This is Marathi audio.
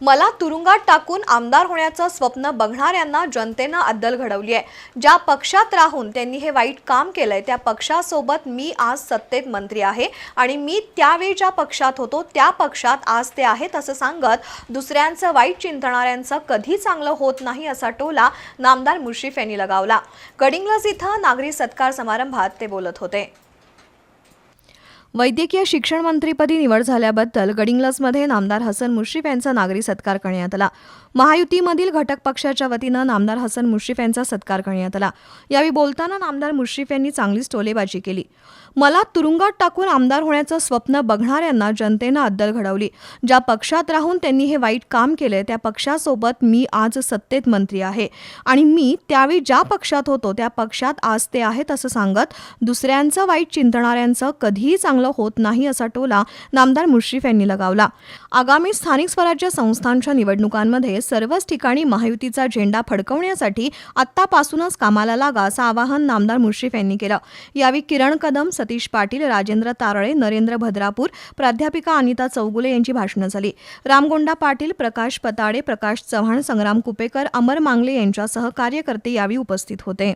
मला तुरुंगात टाकून आमदार होण्याचं स्वप्न बघणाऱ्यांना जनतेनं अद्दल घडवली आहे. ज्या पक्षात राहून त्यांनी हे वाईट काम केलंय त्या पक्षासोबत मी आज सत्तेत मंत्री आहे आणि मी त्यावेळी ज्या पक्षात होतो त्या पक्षात आज ते आहेत असं सांगत दुसऱ्यांचं वाईट चिंतणाऱ्यांचं कधी चांगलं होत नाही असा टोला नामदार मुश्रीफ यांनी लगावला. गडिंग्लज इथं नागरी सत्कार समारंभात ते बोलत होते. वैद्यकीय शिक्षण मंत्रीपदी निवड झाल्याबद्दल गडिंग्लजमध्ये नामदार हसन मुश्रीफ यांचा नागरी सत्कार करण्यात आला. महायुतीमधील घटक पक्षाच्या वतीनं नामदार हसन मुश्रीफ यांचा सत्कार करण्यात आला. यावेळी बोलताना नामदार मुश्रीफ यांनी चांगलीच टोलेबाजी केली. मला तुरुंगात टाकून आमदार होण्याचं स्वप्न बघणाऱ्यांना जनतेनं अद्दल घडवली. ज्या पक्षात राहून त्यांनी हे वाईट काम केलंय त्या पक्षासोबत मी आज सत्तेत मंत्री आहे. आणि मी त्यावेळी ज्या पक्षात होतो त्या पक्षात आज ते आहेत असं सांगत दुसऱ्यांचं वाईट चिंतणाऱ्यांचं कधीही चांगलं होत नाही असा टोला नामदार मुश्रीफ यांनी लगावला. आगामी स्थानिक स्वराज्य संस्थांच्या निवडणुकांमध्ये सर्वच ठिकाणी महायुतीचा झेंडा फडकवण्यासाठी आत्तापासूनच कामाला लागा असं आवाहन नामदार मुश्रीफ यांनी केलं. यावेळी किरण कदम सतीश पाटील राजेंद्र तारळे नरेंद्र भद्रापूर प्राध्यापिका अनिता चौगुले यांची भाषणं झाली. रामगोंडा पाटील प्रकाश पताडे प्रकाश चव्हाण संग्राम कुपेकर अमर मांगले यांच्यासह कार्यकर्ते यावेळी उपस्थित होते.